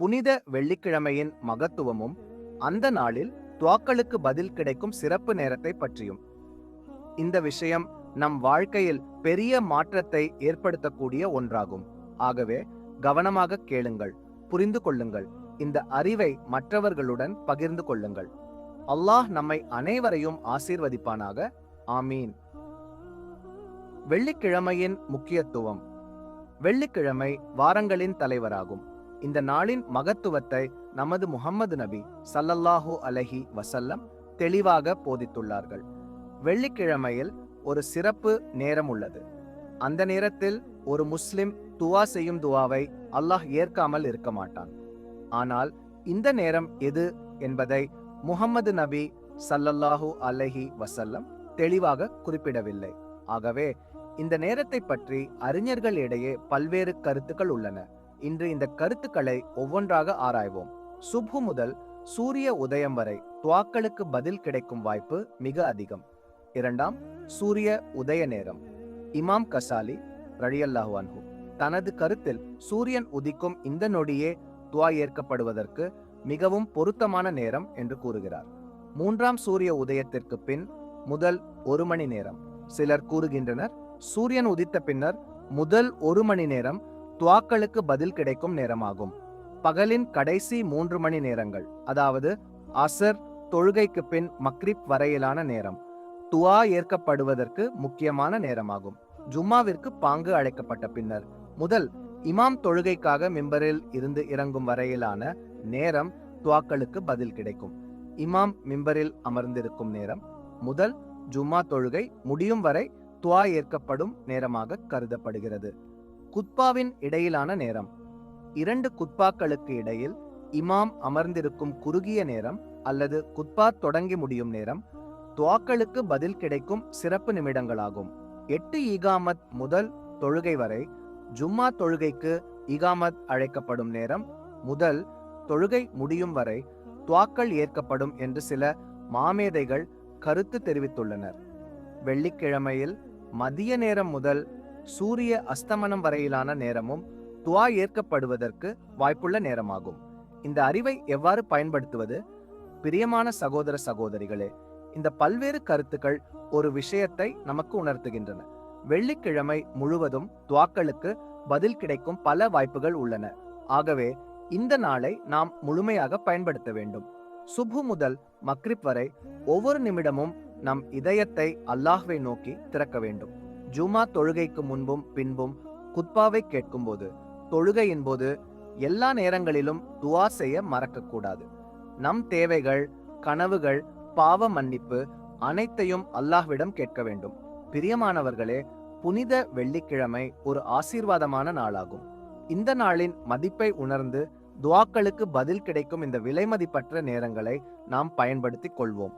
புனித வெள்ளிக்கிழமையின் மகத்துவமும் அந்த நாளில் துவாக்களுக்கு பதில் கிடைக்கும் சிறப்பு நேரத்தை பற்றியும். இந்த விஷயம் நம் வாழ்க்கையில் பெரிய மாற்றத்தை ஏற்படுத்தக்கூடிய ஒன்றாகும். ஆகவே கவனமாக கேளுங்கள் புரிந்து கொள்ளுங்கள். இந்த அறிவை மற்றவர்களுடன் பகிர்ந்து கொள்ளுங்கள். அல்லாஹ் நம்மை அனைவரையும் ஆசீர்வதிப்பானாக. ஆமீன். வெள்ளிக்கிழமையின் முக்கியத்துவம். வெள்ளிக்கிழமை வாரங்களின் தலைவராகும். இந்த நாளின் மகத்துவத்தை நமது முகம்மது நபி சல்லல்லாஹு அலைஹி வசல்லம் தெளிவாக போதித்துள்ளார்கள். வெள்ளிக்கிழமையில் ஒரு சிறப்பு நேரம் உள்ளது. அந்த நேரத்தில் ஒரு முஸ்லிம் துவா செய்யும் துவாவை அல்லாஹ் ஏற்காமல் இருக்க மாட்டான். ஆனால் இந்த நேரம் எது என்பதை முகம்மது நபி சல்லல்லாஹு அலைஹி வசல்லம் தெளிவாக குறிப்பிடவில்லை. ஆகவே இந்த நேரத்தை பற்றி அறிஞர்கள் இடையே பல்வேறு கருத்துக்கள் உள்ளன. இன்று இந்த கருத்துக்களை ஒவ்வொன்றாக ஆராய்வோம். சுப்ஹு முதல் சூரிய உதயம் வரை துவாக்களுக்கு பதில் கிடைக்கும் வாய்ப்பு மிக அதிகம். இரண்டாம் சூரிய உதய நேரம். இமாம் கசாலி ரழியல்லாஹு அன்ஹு தனது கருத்தில் சூரியன் உதிக்கும் இந்த நொடியே துவா ஏற்கப்படுவதற்கு மிகவும் பொருத்தமான நேரம் என்று கூறுகிறார். மூன்றாம் சூரிய உதயத்திற்கு பின் முதல் ஒரு மணி நேரம். சிலர் கூறுகின்றனர் சூரியன் உதித்த பின்னர் முதல் ஒரு மணி நேரம் துவாக்களுக்கு பதில் கிடைக்கும் நேரமாகும். பகலின் கடைசி மூன்று மணி நேரங்கள் அதாவது அசர் தொழுகைக்கு பின் மக்ரிப் வரையிலான நேரம். துவா ஏற்கப்படுவதற்கு முக்கியமான நேரமாகும். ஜும்மாவிற்கு பாங்கு அழைக்கப்பட்ட பின்னர் முதல் இமாம் தொழுகைக்காக மிம்பரில் இருந்து இறங்கும் வரையிலான நேரம் துவாக்களுக்கு பதில் கிடைக்கும். இமாம் மிம்பரில் அமர்ந்திருக்கும் நேரம் முதல் ஜும்மா தொழுகை முடியும் வரை துவா ஏற்கப்படும் நேரமாக கருதப்படுகிறது. குத்பாவின் இடையிலான நேரம். இரண்டு குத்பாக்களுக்கு இடையில் இமாம் அமர்ந்திருக்கும் குறுகிய நேரம் அல்லது குத்பா தொடங்கி முடியும் நேரம் துவாக்களுக்கு பதில் கிடைக்கும் சிறப்பு நிமிடங்களாகும். எட்டு ஈகாமத் முதல் தொழுகை வரை ஜும்மா தொழுகைக்கு இகாமத் அழைக்கப்படும் நேரம் முதல் தொழுகை முடியும் வரை துவாக்கள் ஏற்கப்படும் என்று சில மாமேதைகள் கருத்து தெரிவித்துள்ளனர். வெள்ளிக்கிழமையில் மதிய நேரம் முதல் சூரிய அஸ்தமனம் வரையிலான நேரமும் துவா ஏற்கப்படுவதற்கு வாய்ப்புள்ள நேரமாகும். இந்த அறிவை எவ்வாறு பயன்படுத்துவது? பிரியமான சகோதர சகோதரிகளே இந்த பல்வேறு கருத்துக்கள் ஒரு விஷயத்தை நமக்கு உணர்த்துகின்றன. வெள்ளிக்கிழமை முழுவதும் துவாக்களுக்கு பதில் கிடைக்கும் பல வாய்ப்புகள் உள்ளன. ஆகவே இந்த நாளை நாம் முழுமையாக பயன்படுத்த வேண்டும். சுபு முதல் மக்ரிப் வரை ஒவ்வொரு நிமிடமும் நம் இதயத்தை அல்லாஹ்வை நோக்கி திறக்க வேண்டும். ஜுமா தொழுகைக்கு முன்பும் பின்பும் குத்பாவை கேட்கும்போது தொழுகையின் போது எல்லா நேரங்களிலும் துவா செய்ய மறக்கக்கூடாது. நம் தேவைகள் கனவுகள் பாவ மன்னிப்பு அனைத்தையும் அல்லாஹ்விடம் கேட்க வேண்டும். பிரியமானவர்களே புனித வெள்ளிக்கிழமை ஒரு ஆசீர்வாதமான நாளாகும். இந்த நாளின் மதிப்பை உணர்ந்து துவாக்களுக்கு பதில் கிடைக்கும் இந்த விலைமதிப்பற்ற நேரங்களை நாம் பயன்படுத்திக் கொள்வோம்.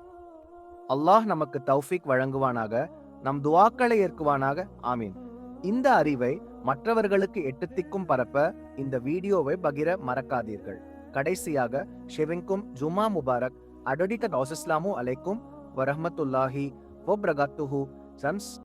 அல்லாஹ் நமக்கு தௌஃபிக் வழங்குவானாக. நம் துவாக்களை ஏற்குவானாக. ஆமீன். இந்த அறிவை மற்றவர்களுக்கு எட்டுத்திக்கும் பரப்ப இந்த வீடியோவை பகிர மறக்காதீர்கள். கடைசியாக ஷெவிங்கும் ஜுமா முபாரக் அடடித்த அலைக்கும் வரஹமத்துல்லாஹி வப்ரகாத்துஹு சன்ஸ்